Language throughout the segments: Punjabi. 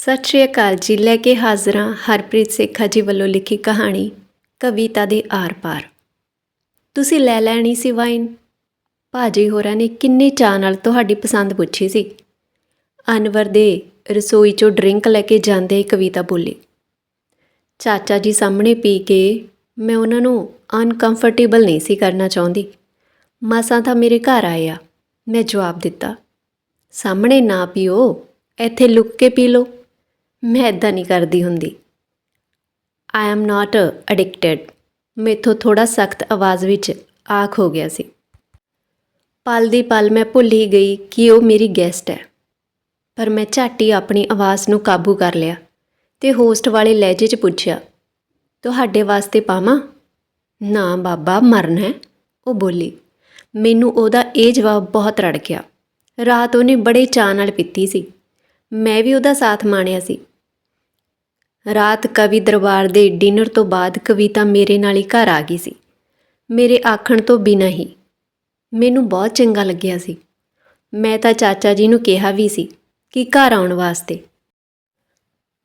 ਸਤਿ ਸ਼੍ਰੀ ਅਕਾਲ ਜੀ, ਲੈ ਕੇ ਹਾਜ਼ਰਾਂ ਹਰਪ੍ਰੀਤ ਸੇਖਾ ਜੀ ਵੱਲੋਂ ਲਿਖੀ ਕਹਾਣੀ, ਕਵਿਤਾ ਦੇ ਆਰ-ਪਾਰ। ਤੁਸੀਂ ਲੈ ਲੈਣੀ ਸੀ ਵਾਈਨ? ਭਾਜੀ ਹੋਰਾਂ ਨੇ ਕਿੰਨੇ ਚਾਅ ਨਾਲ ਤੁਹਾਡੀ ਪਸੰਦ ਪੁੱਛੀ ਸੀ। ਅਨਵਰ ਦੇ ਰਸੋਈ ਚੋਂ ਡਰਿੰਕ ਲੈ ਕੇ ਜਾਂਦੇ ਹੀ ਕਵਿਤਾ ਬੋਲੀ, ਚਾਚਾ ਜੀ ਸਾਹਮਣੇ ਪੀ ਕੇ ਮੈਂ ਉਹਨਾਂ ਨੂੰ ਅਨਕੰਫਰਟੇਬਲ ਨਹੀਂ ਸੀ ਕਰਨਾ ਚਾਹੁੰਦੀ। ਮਸਾਂ ਤਾਂ ਮੇਰੇ ਘਰ ਆਇਆ ਮੈਂ ਜਵਾਬ ਦਿੱਤਾ, ਸਾਹਮਣੇ ਨਾ ਪੀਓ, ਇੱਥੇ ਲੁੱਕ ਕੇ ਪੀ ਲਓ। ਮੈਂ ਇਦਾਂ ਨਹੀਂ ਕਰਦੀ ਹੁੰਦੀ। ਆਈ ਐਮ ਨਾਟ ਐਡਿਕਟਡ ਮੇਥੋਂ ਥੋੜਾ ਸਖਤ ਆਵਾਜ਼ ਵਿੱਚ ਆਖ ਹੋ ਗਿਆ ਸੀ। ਪਲ ਦੀ ਪਲ ਮੈਂ ਭੁੱਲ ਹੀ ਗਈ ਕਿ ਉਹ ਮੇਰੀ ਗੈਸਟ ਹੈ। ਪਰ ਮੈਂ ਝਾਟੀ ਆਪਣੀ ਆਵਾਜ਼ ਨੂੰ ਕਾਬੂ ਕਰ ਲਿਆ ਤੇ ਹੋਸਟ ਵਾਲੇ ਲਹਿਜੇ 'ਚ ਪੁੱਛਿਆ, ਤੁਹਾਡੇ ਵਾਸਤੇ ਪਾਵਾਂ? ਨਾ ਬਾਬਾ, ਮਰਨਾ ਹੈ। ਉਹ ਬੋਲੀ। ਮੈਨੂੰ ਉਹਦਾ ਇਹ ਜਵਾਬ ਬਹੁਤ ਰੜ ਗਿਆ ਰਾਤ ਉਹਨੇ ਬੜੇ ਚਾਅ ਨਾਲ ਪੀਤੀ ਸੀ। ਮੈਂ ਵੀ ਉਹਦਾ ਸਾਥ ਮਾਣਿਆ ਸੀ। ਰਾਤ ਕਵੀ ਦਰਬਾਰ ਦੇ ਡਿਨਰ ਤੋਂ ਬਾਅਦ ਕਵਿਤਾ ਮੇਰੇ ਨਾਲ ਹੀ ਘਰ ਆ ਗਈ ਸੀ। ਮੇਰੇ ਆਖਣ ਤੋਂ ਬਿਨਾਂ ਹੀ ਮੈਨੂੰ ਬਹੁਤ ਚੰਗਾ ਲੱਗਿਆ ਸੀ। ਮੈਂ ਤਾਂ ਚਾਚਾ ਜੀ ਨੂੰ ਕਿਹਾ ਵੀ ਸੀ ਕਿ ਘਰ ਆਉਣ ਵਾਸਤੇ।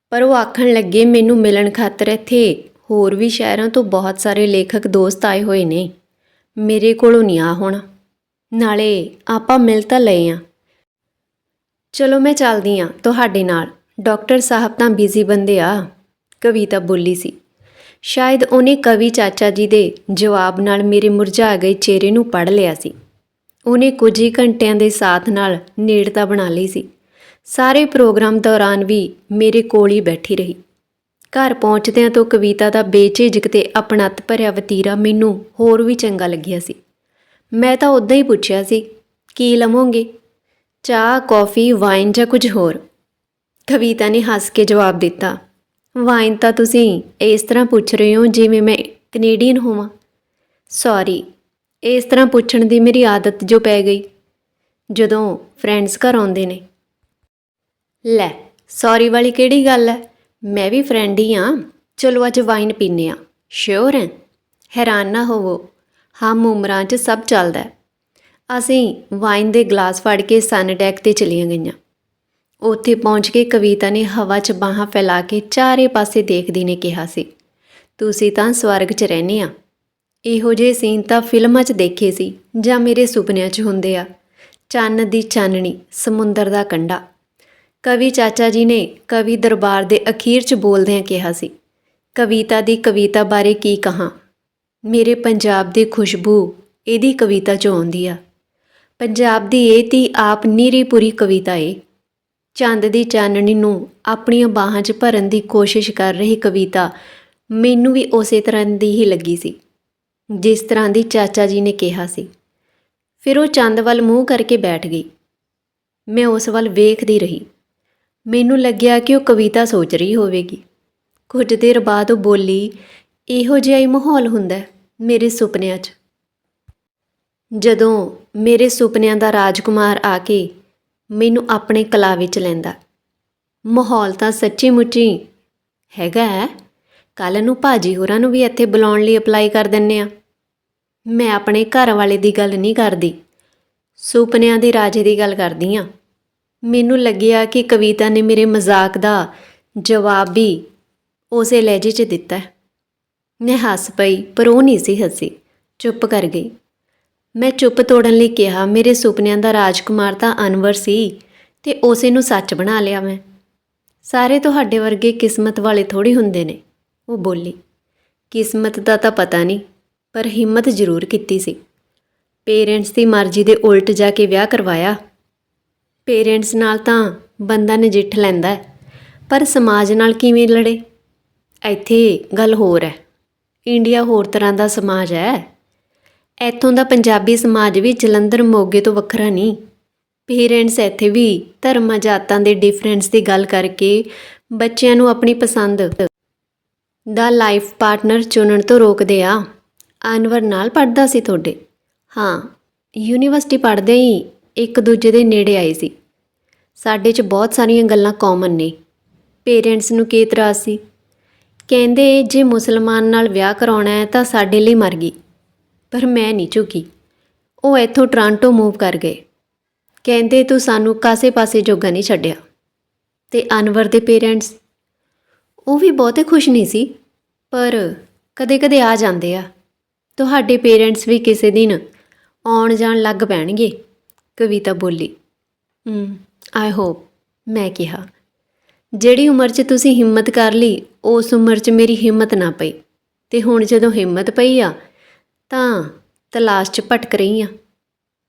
ਪਰ ਉਹ ਆਖਣ ਲੱਗੇ, ਮੈਨੂੰ ਮਿਲਣ ਖਾਤਰ ਇੱਥੇ ਹੋਰ ਵੀ ਸ਼ਹਿਰਾਂ ਤੋਂ ਬਹੁਤ ਸਾਰੇ ਲੇਖਕ ਦੋਸਤ ਆਏ ਹੋਏ ਨੇ। ਮੇਰੇ ਕੋਲੋਂ ਨਹੀਂ ਆ ਹੋਣਾ। ਨਾਲੇ ਆਪਾਂ ਮਿਲ ਤਾਂ ਲਏ ਆ। ਚਲੋ ਮੈਂ ਚੱਲਦੀ ਆ ਤੁਹਾਡੇ ਨਾਲ। ਡਾਕਟਰ ਸਾਹਿਬ ਤਾਂ ਬਿਜ਼ੀ ਬੰਦੇ ਆ। ਕਵਿਤਾ ਬੋਲੀ ਸੀ। ਸ਼ਾਇਦ ਉਹਨੇ ਕਵੀ ਚਾਚਾ ਜੀ ਦੇ ਜਵਾਬ ਨਾਲ ਮੇਰੇ ਮੁਰਝਾ ਗਏ ਚਿਹਰੇ ਨੂੰ ਪੜ ਲਿਆ ਸੀ। ਉਹਨੇ ਕੁਝ ਹੀ ਘੰਟਿਆਂ ਦੇ ਸਾਥ ਨਾਲ ਨੇੜਤਾ ਬਣਾ ਲਈ ਸੀ। ਸਾਰੇ ਪ੍ਰੋਗਰਾਮ ਦੌਰਾਨ ਵੀ ਮੇਰੇ ਕੋਲ ਹੀ ਬੈਠੀ ਰਹੀ। ਘਰ ਪਹੁੰਚਦਿਆਂ ਤੋਂ ਕਵਿਤਾ ਦਾ ਬੇਝਿਜਕ ਤੇ ਆਪਣਤ ਭਰਿਆ ਵਤੀਰਾ ਮੈਨੂੰ ਹੋਰ ਵੀ ਚੰਗਾ ਲੱਗਿਆ ਸੀ। ਮੈਂ ਤਾਂ ਉਦਾਂ ਹੀ ਪੁੱਛਿਆ ਸੀ, ਕੀ ਲਵੋਗੇ? ਚਾਹ, ਕੌਫੀ, ਵਾਈਨ ਜਾਂ ਕੁਝ ਹੋਰ? ਕਵਿਤਾ ਨੇ ਹੱਸ ਕੇ ਜਵਾਬ ਦਿੱਤਾ ਵਾਈਨ ਤਾਂ ਤੁਸੀਂ ਇਸ ਤਰ੍ਹਾਂ ਪੁੱਛ ਰਹੇ ਹੋ ਜਿਵੇਂ ਮੈਂ ਕੈਨੇਡੀਅਨ ਹੋਵਾਂ? ਸੌਰੀ ਇਸ ਤਰ੍ਹਾਂ ਪੁੱਛਣ ਦੀ ਮੇਰੀ ਆਦਤ ਜੋ ਪੈ ਗਈ, ਜਦੋਂ ਫਰੈਂਡਸ ਘਰ ਆਉਂਦੇ ਨੇ। ਲੈ ਸੌਰੀ ਵਾਲੀ ਕਿਹੜੀ ਗੱਲ ਹੈ? ਮੈਂ ਵੀ ਫਰੈਂਡ ਹੀ ਆ। ਚਲੋ ਅੱਜ ਵਾਈਨ ਪੀਨੇ ਆ। ਸ਼ੋਰ ਹੈ? ਹੈਰਾਨ ਨਾ ਹੋਵੋ, ਹਮ ਉਮਰਾਂ 'ਚ ਸਭ ਚੱਲਦਾ ਅਸੀਂ ਵਾਈਨ ਦੇ ਗਲਾਸ ਫੜ ਕੇ ਸਨ ਡੈਕ ਤੇ ਚਲੀਆਂ ਗਈਆਂ। ਉੱਥੇ ਪਹੁੰਚ ਕੇ ਕਵਿਤਾ ਨੇ ਹਵਾ 'ਚ ਬਾਹਾਂ ਫੈਲਾ ਕੇ ਚਾਰੇ ਪਾਸੇ ਦੇਖਦੀ ਨੇ ਕਿਹਾ ਸੀ, ਤੁਸੀਂ ਤਾਂ ਸਵਰਗ 'ਚ ਰਹਿੰਦੇ ਆ। ਇਹੋ ਜਿਹੇ ਸੀਨ ਤਾਂ ਫਿਲਮਾਂ 'ਚ ਦੇਖੇ ਸੀ, ਜਾਂ ਮੇਰੇ ਸੁਪਨਿਆਂ 'ਚ ਹੁੰਦੇ ਆ। ਚੰਨ ਦੀ ਚਾਨਣੀ, ਸਮੁੰਦਰ ਦਾ ਕੰਢਾ ਕਵੀ ਚਾਚਾ ਜੀ ਨੇ ਕਵੀ ਦਰਬਾਰ ਦੇ ਅਖੀਰ 'ਚ ਬੋਲਦਿਆਂ ਕਿਹਾ ਸੀ, ਕਵਿਤਾ ਦੀ ਕਵਿਤਾ ਬਾਰੇ ਕੀ ਕਹਾਂ? ਮੇਰੇ ਪੰਜਾਬ ਦੀ ਖੁਸ਼ਬੂ ਇਹਦੀ ਕਵਿਤਾ 'ਚ ਆਉਂਦੀ ਆ। ਪੰਜਾਬ ਦੀ ਇਹ ਤੀ ਆਪ ਨੀਰੀ ਪੂਰੀ ਕਵਿਤਾ ਏ। ਚੰਦ ਦੀ ਚਾਨਣੀ ਨੂੰ ਆਪਣੀਆਂ ਬਾਹਾਂ 'ਚ ਭਰਨ ਦੀ ਕੋਸ਼ਿਸ਼ ਕਰ ਰਹੀ ਕਵਿਤਾ, ਮੈਨੂੰ ਵੀ ਉਸੇ ਤਰ੍ਹਾਂ ਦੀ ਹੀ ਲੱਗੀ ਸੀ, ਜਿਸ ਤਰ੍ਹਾਂ ਦੀ ਚਾਚਾ ਜੀ ਨੇ ਕਿਹਾ ਸੀ। ਫਿਰ ਉਹ ਚੰਦ ਵੱਲ ਮੂੰਹ ਕਰਕੇ ਬੈਠ ਗਈ। ਮੈਂ ਉਸ ਵੱਲ ਵੇਖਦੀ ਰਹੀ। ਮੈਨੂੰ ਲੱਗਿਆ ਕਿ ਉਹ ਕਵਿਤਾ ਸੋਚ ਰਹੀ ਹੋਵੇਗੀ। ਕੁਝ ਦੇਰ ਬਾਅਦ ਉਹ ਬੋਲੀ, ਇਹੋ ਜਿਹਾ ਹੀ ਮਾਹੌਲ ਹੁੰਦਾ ਮੇਰੇ ਸੁਪਨਿਆਂ 'ਚ। ਜਦੋਂ ਮੇਰੇ ਸੁਪਨਿਆਂ ਦਾ ਰਾਜਕੁਮਾਰ ਆ ਕੇ ਮੈਨੂੰ ਆਪਣੇ ਕਲਾ ਵਿੱਚ ਲੈਂਦਾ। ਮਾਹੌਲ ਤਾਂ ਸੱਚੀ ਮੁੱਚੀ ਹੈਗਾ ਹੈ ਕੱਲ ਨੂੰ ਭਾਜੀ ਹੋਰਾਂ ਨੂੰ ਵੀ ਇੱਥੇ ਬੁਲਾਉਣ ਲਈ ਅਪਲਾਈ ਕਰ ਦਿੰਨੇ ਆ। ਮੈਂ ਆਪਣੇ ਘਰ ਵਾਲੇ ਦੀ ਗੱਲ ਨਹੀਂ ਕਰਦੀ। ਸੁਪਨਿਆਂ ਦੇ ਰਾਜੇ ਦੀ ਗੱਲ ਕਰਦੀ ਆ। ਮੈਨੂੰ ਲੱਗਿਆ ਕਿ ਕਵਿਤਾ ਨੇ ਮੇਰੇ ਮਜ਼ਾਕ ਦਾ ਜਵਾਬ ਵੀ ਉਸੇ ਲਹਿਜੇ 'ਚ ਦਿੱਤਾ। ਮੈਂ ਹੱਸ ਪਈ, ਪਰ ਉਹ ਨਹੀਂ ਸੀ ਹੱਸੀ। ਚੁੱਪ ਕਰ ਗਈ। ਮੈਂ ਚੁੱਪ ਤੋੜਨ ਲਈ ਕਿਹਾ ਮੇਰੇ ਸੁਪਨਿਆਂ ਦਾ ਰਾਜਕੁਮਾਰ ਤਾਂ ਅਨਵਰ ਸੀ ਤੇ ਉਸੇ ਨੂੰ ਸੱਚ ਬਣਾ ਲਿਆ ਮੈਂ। ਸਾਰੇ ਤੁਹਾਡੇ ਵਰਗੇ ਕਿਸਮਤ ਵਾਲੇ ਥੋੜੀ ਹੁੰਦੇ ਨੇ। ਉਹ ਬੋਲੀ। ਕਿਸਮਤ ਦਾ ਤਾਂ ਪਤਾ ਨਹੀਂ ਪਰ ਹਿੰਮਤ ਜ਼ਰੂਰ ਕੀਤੀ ਸੀ। ਪੇਰੈਂਟਸ ਦੀ ਮਰਜ਼ੀ ਦੇ ਉਲਟ ਜਾ ਕੇ ਵਿਆਹ ਕਰਵਾਇਆ। ਪੇਰੈਂਟਸ ਨਾਲ ਤਾਂ ਬੰਦਾ ਨਜਿੱਠ ਲੈਂਦਾ ਹੈ, ਪਰ ਸਮਾਜ ਨਾਲ ਕਿਵੇਂ ਲੜੇ? ਇੱਥੇ ਗੱਲ ਹੋਰ ਹੈ। ਇੰਡੀਆ ਹੋਰ ਤਰ੍ਹਾਂ ਦਾ ਸਮਾਜ ਹੈ। ਇੱਥੋਂ ਦਾ ਪੰਜਾਬੀ ਸਮਾਜ ਵੀ ਜਲੰਧਰ ਮੋਗੇ ਤੋਂ ਵੱਖਰਾ ਨਹੀਂ। ਪੇਰੈਂਟਸ ਇੱਥੇ ਵੀ ਧਰਮਾਂ ਜਾਤਾਂ ਦੇ ਡਿਫਰੈਂਸ ਦੀ ਗੱਲ ਕਰਕੇ ਬੱਚਿਆਂ ਨੂੰ ਆਪਣੀ ਪਸੰਦ ਦਾ ਲਾਈਫ ਪਾਰਟਨਰ ਚੁਣਨ ਤੋਂ ਰੋਕਦੇ ਆ। ਅਨਵਰ ਨਾਲ ਪੜਦਾ ਸੀ ਤੁਹਾਡੇ? ਹਾਂ, ਯੂਨੀਵਰਸਿਟੀ ਪੜ੍ਹਦੇ ਹੀ ਇੱਕ ਦੂਜੇ ਦੇ ਨੇੜੇ ਆਏ ਸੀ। ਸਾਡੇ 'ਚ ਬਹੁਤ ਸਾਰੀਆਂ ਗੱਲਾਂ ਕਾਮਨ ਨੇ। ਪੇਰੈਂਟਸ ਨੂੰ ਕੀ ਇਤਰਾਜ਼ ਸੀ? ਕਹਿੰਦੇ ਜੇ ਮੁਸਲਮਾਨ ਨਾਲ ਵਿਆਹ ਕਰਾਉਣਾ ਹੈ ਤਾਂ ਸਾਡੇ ਲਈ ਮਰ ਗਈ। ਪਰ ਮੈਂ ਨਹੀਂ ਝੁਕੀ। ਉਹ ਇੱਥੋਂ ਟ੍ਰਾਂਟੋ ਮੂਵ ਕਰ ਗਏ। ਕਹਿੰਦੇ, ਤੂੰ ਸਾਨੂੰ ਕਾਸੇ ਪਾਸੇ ਜੋਗਾ ਨਹੀਂ ਛੱਡਿਆ। ਤੇ ਅਨਵਰ ਦੇ ਪੇਰੈਂਟਸ, ਉਹ ਵੀ ਬਹੁਤੇ ਖੁਸ਼ ਨਹੀਂ ਸੀ, ਪਰ ਕਦੇ-ਕਦੇ ਆ ਜਾਂਦੇ ਆ। ਤੁਹਾਡੇ ਪੇਰੈਂਟਸ ਵੀ ਕਿਸੇ ਦਿਨ ਆਉਣ ਜਾਣ ਲੱਗ ਪੈਣਗੇ, ਕਵਿਤਾ ਬੋਲੀ। ਹਮ ਆਈ ਹੋਪ ਮੈਂ ਕਿਹਾ। ਜਿਹੜੀ ਉਮਰ 'ਚ ਤੁਸੀਂ ਹਿੰਮਤ ਕਰ ਲਈ, ਉਸ ਉਮਰ 'ਚ ਮੇਰੀ ਹਿੰਮਤ ਨਾ ਪਈ। ਤੇ ਹੁਣ ਜਦੋਂ ਹਿੰਮਤ ਪਈ ਆ ਤਾਂ ਤਲਾਸ਼ 'ਚ ਭਟਕ ਰਹੀ ਹਾਂ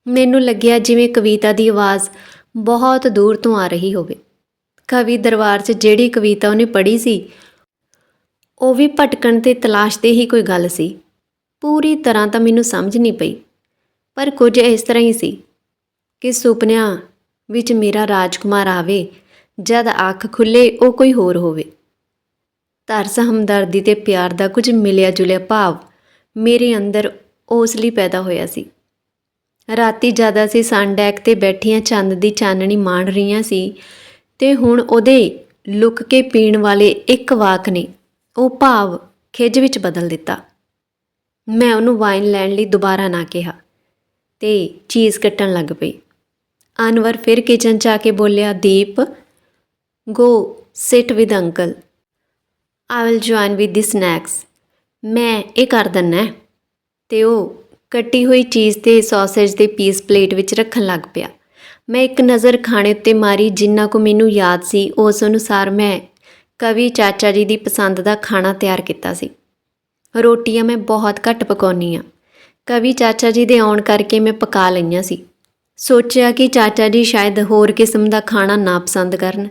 ਮੈਨੂੰ ਲੱਗਿਆ ਜਿਵੇਂ ਕਵਿਤਾ ਦੀ ਆਵਾਜ਼ ਬਹੁਤ ਦੂਰ ਤੋਂ ਆ ਰਹੀ ਹੋਵੇ। ਕਵੀ ਦਰਬਾਰ 'ਚ ਜਿਹੜੀ ਕਵਿਤਾ ਉਹਨੇ ਪੜ੍ਹੀ ਸੀ, ਉਹ ਵੀ ਭਟਕਣ ਤੇ ਤਲਾਸ਼ ਤੇ ਹੀ ਕੋਈ ਗੱਲ ਸੀ। ਪੂਰੀ ਤਰ੍ਹਾਂ ਤਾਂ ਮੈਨੂੰ ਸਮਝ ਨਹੀਂ ਪਈ, ਪਰ ਕੁਝ ਇਸ ਤਰ੍ਹਾਂ ਹੀ ਸੀ ਕਿ ਸੁਪਨਿਆਂ ਵਿੱਚ ਮੇਰਾ ਰਾਜਕੁਮਾਰ ਆਵੇ, ਜਦ ਅੱਖ ਖੁੱਲੇ ਉਹ ਕੋਈ ਹੋਰ ਹੋਵੇ। ਤਰਸ ਹਮਦਰਦੀ ਤੇ ਪਿਆਰ ਦਾ ਕੁਝ ਮਿਲਿਆ ਜੁਲਿਆ ਭਾਵ ਮੇਰੇ ਅੰਦਰ ਉਸ ਪੈਦਾ ਹੋਇਆ ਸੀ। ਰਾਤੀ ਜਦ ਅਸੀਂ ਸਨਡੈਕ ਤੇ ਬੈਠੀਆਂ ਚੰਦ ਦੀ ਚਾਨਣੀ ਮਾਣ ਰਹੀਆਂ ਸੀ ਤੇ ਹੁਣ ਉਹਦੇ ਲੁਕ ਕੇ ਪੀਣ ਵਾਲੇ ਇੱਕ ਵਾਕ ਨੇ, ਉਹ ਭਾਵ ਖਿੱਜ ਵਿੱਚ ਬਦਲ ਦਿੱਤਾ। ਮੈਂ ਉਹਨੂੰ ਵਾਈਨ ਲੈਣ ਲਈ ਦੁਬਾਰਾ ਨਾ ਕਿਹਾ ਤੇ ਚੀਜ਼ ਕੱਟਣ ਲੱਗ ਪਈ। ਅਨਵਰ ਫਿਰ ਕਿਚਨ 'ਚ ਆ ਕੇ ਬੋਲਿਆ, Deep go sit with uncle I will join with the snacks ਮੈਂ ਇਹ ਕਰ ਦਿੰਨਾ ਹੈ। ਤੇ ਉਹ ਕੱਟੀ ਹੋਈ ਚੀਜ਼ ਤੇ ਸੌਸੇਜ ਦੇ ਪੀਸ ਪਲੇਟ ਵਿੱਚ ਰੱਖਣ ਲੱਗ ਪਿਆ। ਮੈਂ ਇੱਕ ਨਜ਼ਰ ਖਾਣੇ ਉੱਤੇ ਮਾਰੀ, ਜਿੰਨਾ ਕੁ ਮੈਨੂੰ ਯਾਦ ਸੀ, ਉਸ ਅਨੁਸਾਰ ਮੈਂ ਕਵੀ ਚਾਚਾ ਜੀ ਦੀ ਪਸੰਦ ਦਾ ਖਾਣਾ ਤਿਆਰ ਕੀਤਾ ਸੀ। ਰੋਟੀਆਂ ਮੈਂ ਬਹੁਤ ਘੱਟ ਪਕਾਉਣੀ ਆ ਕਵੀ ਚਾਚਾ ਜੀ ਦੇ ਆਉਣ ਕਰਕੇ ਮੈਂ ਪਕਾ ਲਈਆਂ ਸੀ। ਸੋਚਿਆ ਕਿ ਚਾਚਾ ਜੀ ਸ਼ਾਇਦ ਹੋਰ ਕਿਸਮ ਦਾ ਖਾਣਾ ਨਾ ਪਸੰਦ ਕਰਨ।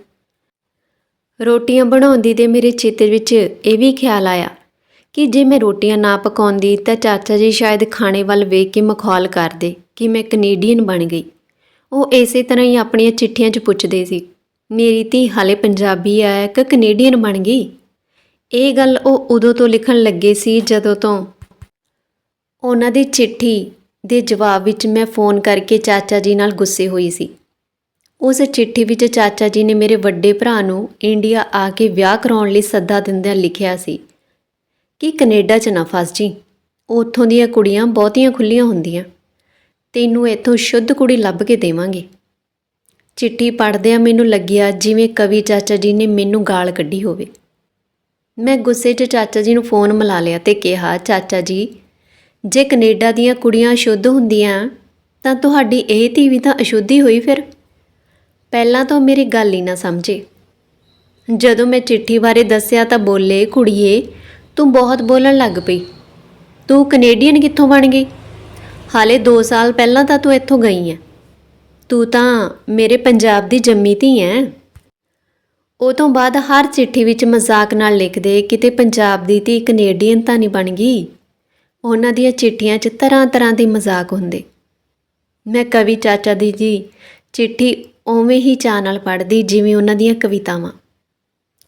ਰੋਟੀਆਂ ਬਣਾਉਂਦੀ ਤੇ ਮੇਰੇ ਚਿੱਤ ਵਿੱਚ ਇਹ ਵੀ ਖਿਆਲ ਆਇਆ ਕਿ ਜੇ ਮੈਂ ਰੋਟੀਆਂ ਨਾ ਪਕਾਉਂਦੀ ਤਾਂ ਚਾਚਾ ਜੀ ਸ਼ਾਇਦ ਖਾਣੇ ਵੱਲ ਵੇਖ ਕੇ ਮਖੌਲ ਕਰਦੇ ਕਿ ਮੈਂ ਕੈਨੇਡੀਅਨ ਬਣ ਗਈ। ਉਹ ਇਸੇ ਤਰ੍ਹਾਂ ਹੀ ਆਪਣੀਆਂ ਚਿੱਠੀਆਂ 'ਚ ਪੁੱਛਦੇ ਸੀ, ਮੇਰੀ ਧੀ ਹਾਲੇ ਪੰਜਾਬੀ ਹੈ ਕਿ ਕੈਨੇਡੀਅਨ ਬਣ ਗਈ? ਇਹ ਗੱਲ ਉਹ ਉਦੋਂ ਤੋਂ ਲਿਖਣ ਲੱਗੇ ਸੀ ਜਦੋਂ ਤੋਂ ਉਹਨਾਂ ਦੀ ਚਿੱਠੀ ਦੇ ਜਵਾਬ ਵਿੱਚ ਮੈਂ ਫੋਨ ਕਰਕੇ ਚਾਚਾ ਜੀ ਨਾਲ ਗੁੱਸੇ ਹੋਈ ਸੀ। ਉਸ ਚਿੱਠੀ ਵਿੱਚ ਚਾਚਾ ਜੀ ਨੇ ਮੇਰੇ ਵੱਡੇ ਭਰਾ ਨੂੰ ਇੰਡੀਆ ਆ ਕੇ ਵਿਆਹ ਕਰਾਉਣ ਲਈ ਸੱਦਾ ਦਿੰਦਿਆਂ ਲਿਖਿਆ ਸੀ। ਕਿ ਕੈਨੇਡਾ 'ਚ ਨਾ ਫਸ ਜੀ। ਉੱਥੋਂ ਦੀਆਂ ਕੁੜੀਆਂ ਬਹੁਤੀਆਂ ਖੁੱਲੀਆਂ ਹੁੰਦੀਆਂ। ਤੈਨੂੰ ਇੱਥੋਂ ਸ਼ੁੱਧ ਕੁੜੀ ਲੱਭ ਕੇ ਦੇਵਾਂਗੇ। ਚਿੱਠੀ ਪੜ੍ਹਦਿਆਂ ਮੈਨੂੰ ਲੱਗਿਆ ਜਿਵੇਂ ਕਵੀ ਚਾਚਾ ਜੀ ਨੇ ਮੈਨੂੰ ਗਾਲ ਕੱਢੀ ਹੋਵੇ। ਮੈਂ ਗੁੱਸੇ 'ਚ ਚਾਚਾ ਜੀ ਨੂੰ ਫੋਨ ਮਿਲਾ ਲਿਆ ਤੇ ਕਿਹਾ, ਚਾਚਾ ਜੀ, ਜੇ ਕੈਨੇਡਾ ਦੀਆਂ ਕੁੜੀਆਂ ਸ਼ੁੱਧ ਹੁੰਦੀਆਂ, ਤਾਂ ਤੁਹਾਡੀ ਇਹ ਧੀ ਵੀ ਤਾਂ ਅਸ਼ੁੱਧੀ ਹੋਈ ਫਿਰ। ਪਹਿਲਾਂ ਤਾਂ ਉਹ ਮੇਰੀ ਗੱਲ ਹੀ ਨਾ ਸਮਝੇ। ਜਦੋਂ ਮੈਂ ਚਿੱਠੀ ਬਾਰੇ ਦੱਸਿਆ ਤਾਂ ਬੋਲੇ, ਕੁੜੀਏ ਤੂੰ ਬਹੁਤ ਬੋਲਣ ਲੱਗ ਪਈ। ਤੂੰ ਕੈਨੇਡੀਅਨ ਕਿੱਥੋਂ ਬਣ ਗਈ? ਹਾਲੇ 2 ਸਾਲ ਪਹਿਲਾਂ ਤਾਂ ਤੂੰ ਇੱਥੋਂ ਗਈ ਐ। ਤੂੰ ਤਾਂ ਮੇਰੇ ਪੰਜਾਬ ਦੀ ਜੰਮੀ ਧੀ ਐ। ਉਹ ਤੋਂ ਬਾਅਦ ਹਰ ਚਿੱਠੀ ਵਿੱਚ ਮਜ਼ਾਕ ਨਾਲ ਲਿਖਦੇ, ਕਿਤੇ ਪੰਜਾਬ ਦੀ ਧੀ ਕੈਨੇਡੀਅਨ ਤਾਂ ਨਹੀਂ ਬਣ ਗਈ। ਉਹਨਾਂ ਦੀਆਂ ਚਿੱਠੀਆਂ 'ਚ ਤਰ੍ਹਾਂ ਤਰ੍ਹਾਂ ਦੇ ਮਜ਼ਾਕ ਹੁੰਦੇ। ਮੈਂ ਕਵੀ ਚਾਚਾ ਦੀ ਜੀ, ਚਿੱਠੀ ਉਵੇਂ ਹੀ ਚਾਅ ਨਾਲ ਪੜ੍ਹਦੀ, ਜਿਵੇਂ ਉਹਨਾਂ ਦੀਆਂ ਕਵਿਤਾਵਾਂ।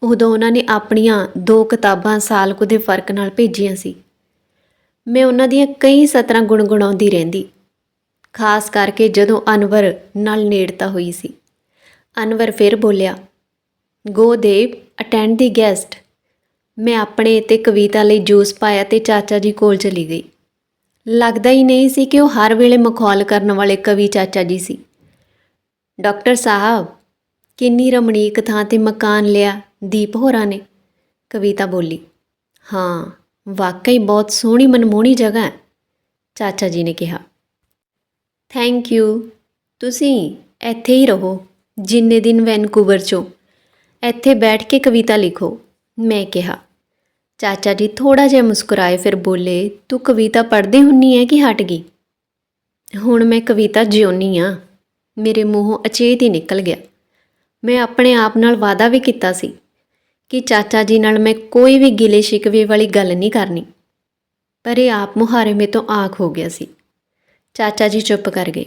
ਉਦੋਂ ਉਹਨਾਂ ਨੇ ਆਪਣੀਆਂ ਦੋ ਕਿਤਾਬਾਂ ਸਾਲ ਕੁ ਦੇ ਫ਼ਰਕ ਨਾਲ ਭੇਜੀਆਂ ਸੀ। ਮੈਂ ਉਹਨਾਂ ਦੀਆਂ ਕਈ ਸਤਰਾਂ ਗੁਣਗੁਣਾਉਂਦੀ ਰਹਿੰਦੀ, ਖਾਸ ਕਰਕੇ ਜਦੋਂ ਅਨਵਰ ਨਾਲ ਨੇੜਤਾ ਹੋਈ ਸੀ। ਅਨਵਰ ਫਿਰ ਬੋਲਿਆ ਗੋ ਦੇਵ ਅਟੈਂਡ ਦੀ ਗੈਸਟ ਮੈਂ ਆਪਣੇ ਤੇ ਕਵਿਤਾ ਲਈ ਜੂਸ ਪਾਇਆ ਤੇ ਚਾਚਾ ਜੀ ਕੋਲ ਚਲੀ ਗਈ। ਲੱਗਦਾ ਹੀ ਨਹੀਂ ਸੀ ਕਿ ਉਹ ਹਰ ਵੇਲੇ ਮਖੌਲ ਕਰਨ ਵਾਲੇ ਕਵੀ ਚਾਚਾ ਜੀ ਸੀ। ਡਾਕਟਰ ਸਾਹਿਬ, ਕਿੰਨੀ ਰਮਣੀਕ ਥਾਂ ਤੇ ਮਕਾਨ ਲਿਆ ਦੀਪ ਹੋਰਾਂ ਨੇ। ਕਵਿਤਾ ਬੋਲੀ, ਹਾਂ, ਵਾਕਈ ਬਹੁਤ ਸੋਹਣੀ ਮਨਮੋਹਣੀ ਜਗ੍ਹਾ ਹੈ, ਚਾਚਾ ਜੀ ਨੇ ਕਿਹਾ। ਥੈਂਕ ਯੂ ਤੁਸੀਂ ਇੱਥੇ ਹੀ ਰਹੋ, ਜਿੰਨੇ ਦਿਨ ਵੈਨਕੂਵਰ ਚੋਂ। ਇੱਥੇ ਬੈਠ ਕੇ ਕਵਿਤਾ ਲਿਖੋ, ਮੈਂ ਕਿਹਾ। ਚਾਚਾ ਜੀ ਥੋੜਾ ਜਿਹਾ ਮੁਸਕਰਾਏ, ਫਿਰ ਬੋਲੇ, ਤੂੰ ਕਵਿਤਾ ਪੜ੍ਹਦੀ ਹੁੰਨੀ ਹੈ ਕਿ ਹਟ ਗਈ? ਹੁਣ ਮੈਂ ਕਵਿਤਾ ਜਿਉਣੀ ਆ, ਮੇਰੇ ਮੂੰਹੋਂ ਅਚੇਤ ਹੀ ਨਿਕਲ ਗਿਆ। ਮੈਂ ਆਪਣੇ ਆਪ ਨਾਲ ਵਾਅਦਾ ਵੀ ਕੀਤਾ ਸੀ ਕਿ ਚਾਚਾ ਜੀ ਨਾਲ ਮੈਂ ਕੋਈ ਵੀ ਗਿਲੇ ਸ਼ਿਕਵੇ ਵਾਲੀ ਗੱਲ ਨਹੀਂ ਕਰਨੀ। ਪਰ ਇਹ ਆਪ ਮੁਹਾਰੇ ਮੇ ਤੋਂ ਆਖ ਹੋ ਗਿਆ ਸੀ। ਚਾਚਾ ਜੀ ਚੁੱਪ ਕਰ ਗਏ।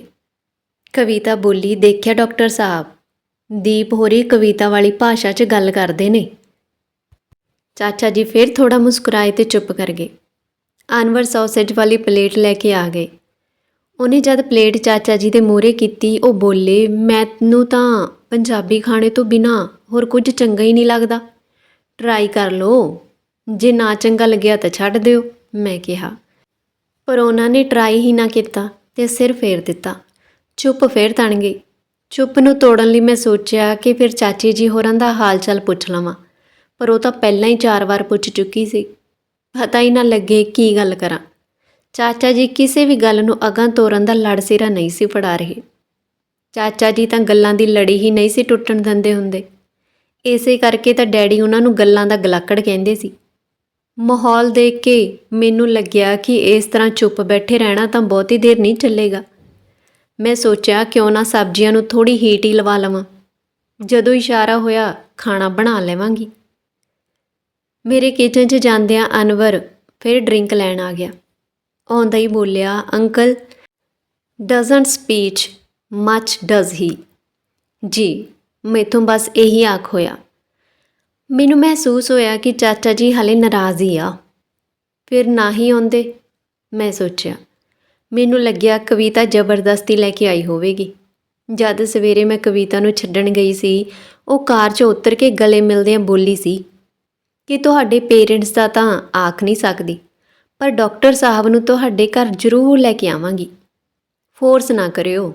ਕਵਿਤਾ ਬੋਲੀ, ਦੇਖਿਆ ਡਾਕਟਰ ਸਾਹਿਬ? ਦੀਪ ਹੋਰੀ ਕਵਿਤਾ ਵਾਲੀ ਭਾਸ਼ਾ 'ਚ ਗੱਲ ਕਰਦੇ ਨੇ। ਚਾਚਾ ਜੀ ਫਿਰ ਥੋੜਾ ਮੁਸਕਰਾਏ ਤੇ ਚੁੱਪ ਕਰ ਗਏ। ਅਨਵਰ ਸੌਸੇਜ ਵਾਲੀ ਪਲੇਟ ਲੈ ਕੇ ਆ ਗਏ। ਉਹਨੇ ਜਦ ਪਲੇਟ ਚਾਚਾ ਜੀ ਦੇ ਮੂਹਰੇ ਕੀਤੀ, ਉਹ ਬੋਲੇ ਮੈਨੂੰ ਤਾਂ ਪੰਜਾਬੀ ਖਾਣੇ ਤੋਂ ਬਿਨਾ ਹੋਰ ਕੁਝ ਚੰਗਾ ਹੀ ਨਹੀਂ ਲੱਗਦਾ। ਟਰਾਈ ਕਰ ਲਓ। ਜੇ ਨਾ ਚੰਗਾ ਲੱਗਿਆ ਤਾਂ ਛੱਡ ਦਿਓ, ਮੈਂ ਕਿਹਾ। ਪਰ ਉਹਨਾਂ ਨੇ ਟਰਾਈ ਹੀ ਨਾ ਕੀਤਾ ਤੇ ਸਿਰ ਫੇਰ ਦਿੱਤਾ। ਚੁੱਪ ਫੇਰ ਤਣ ਗਈ ਚੁੱਪ ਨੂੰ ਤੋੜਨ ਲਈ ਮੈਂ ਸੋਚਿਆ ਕਿ ਫਿਰ ਚਾਚੀ ਜੀ ਹੋਰਾਂ ਦਾ ਹਾਲ ਚਾਲ ਪੁੱਛ ਲਵਾਂ। ਪਰ ਉਹ ਤਾਂ ਪਹਿਲਾਂ ਹੀ ਚਾਰ ਵਾਰ ਪੁੱਛ ਚੁੱਕੀ ਸੀ। ਪਤਾ ਹੀ ਨਾ ਲੱਗੇ ਕੀ ਗੱਲ ਕਰਾਂ। ਚਾਚਾ ਜੀ ਕਿਸੇ ਵੀ ਗੱਲ ਨੂੰ ਅਗਾਂ ਤੋਰਨ ਦਾ ਲੜ ਸਿਰਾ ਨਹੀਂ ਸੀ ਫੜਾ ਰਹੇ। ਚਾਚਾ ਜੀ ਤਾਂ ਗੱਲਾਂ ਦੀ ਲੜੀ ਹੀ ਨਹੀਂ ਸੀ ਟੁੱਟਣ ਦਿੰਦੇ ਹੁੰਦੇ। ਇਸੇ ਕਰਕੇ ਤਾਂ ਡੈਡੀ ਉਹਨਾਂ ਨੂੰ ਗੱਲਾਂ ਦਾ ਗਲਾਕੜ ਕਹਿੰਦੇ ਸੀ। ਮਾਹੌਲ ਦੇਖ ਕੇ ਮੈਨੂੰ ਲੱਗਿਆ ਕਿ ਇਸ ਤਰ੍ਹਾਂ ਚੁੱਪ ਬੈਠੇ ਰਹਿਣਾ ਤਾਂ ਬਹੁਤੀ ਦੇਰ ਨਹੀਂ ਚੱਲੇਗਾ। ਮੈਂ ਸੋਚਿਆ ਕਿਉਂ ਨਾ ਸਬਜ਼ੀਆਂ ਨੂੰ ਥੋੜੀ ਹੀਟ ਹੀ ਲਵਾ ਲਵਾਂ। ਜਦੋਂ ਇਸ਼ਾਰਾ ਹੋਇਆ, ਖਾਣਾ ਬਣਾ ਲਵਾਂਗੀ। ਮੇਰੇ ਕਿਚਨ 'ਚ ਜਾਂਦਿਆਂ ਅਨਵਰ ਫਿਰ ਡਰਿੰਕ ਲੈਣ ਆ ਗਿਆ। ਆਉਂਦਾ ਹੀ ਬੋਲਿਆ uncle doesn't speech much does he ਜੀ ਮੈਥੋਂ ਬਸ ਇਹੀ ਆਖ ਹੋਇਆ। ਮੈਨੂੰ ਮਹਿਸੂਸ ਹੋਇਆ ਕਿ ਚਾਚਾ ਜੀ ਹਲੇ ਨਾਰਾਜ਼ ਹੀ ਆ। ਫਿਰ ਨਾ ਹੀ ਆਉਂਦੇ, ਮੈਂ ਸੋਚਿਆ, ਮੈਨੂੰ ਲੱਗਿਆ ਕਵਿਤਾ ਜ਼ਬਰਦਸਤੀ ਲੈ ਕੇ ਆਈ ਹੋਵੇਗੀ। ਜਦ ਸਵੇਰੇ ਮੈਂ ਕਵਿਤਾ ਨੂੰ ਛੱਡਣ ਗਈ ਸੀ, ਉਹ ਕਾਰ 'ਚ ਉਤਰ ਕੇ ਗਲੇ ਮਿਲਦਿਆਂ ਬੋਲੀ ਸੀ, ਕਿ ਤੁਹਾਡੇ ਪੇਰੈਂਟਸ ਦਾ ਤਾਂ ਆਖ ਨਹੀਂ ਸਕਦੀ, ਪਰ ਡਾਕਟਰ ਸਾਹਿਬ ਨੂੰ ਤੁਹਾਡੇ ਘਰ ਜ਼ਰੂਰ ਲੈ ਕੇ ਆਵਾਂਗੀ। ਫੋਰਸ ਨਾ ਕਰਿਓ,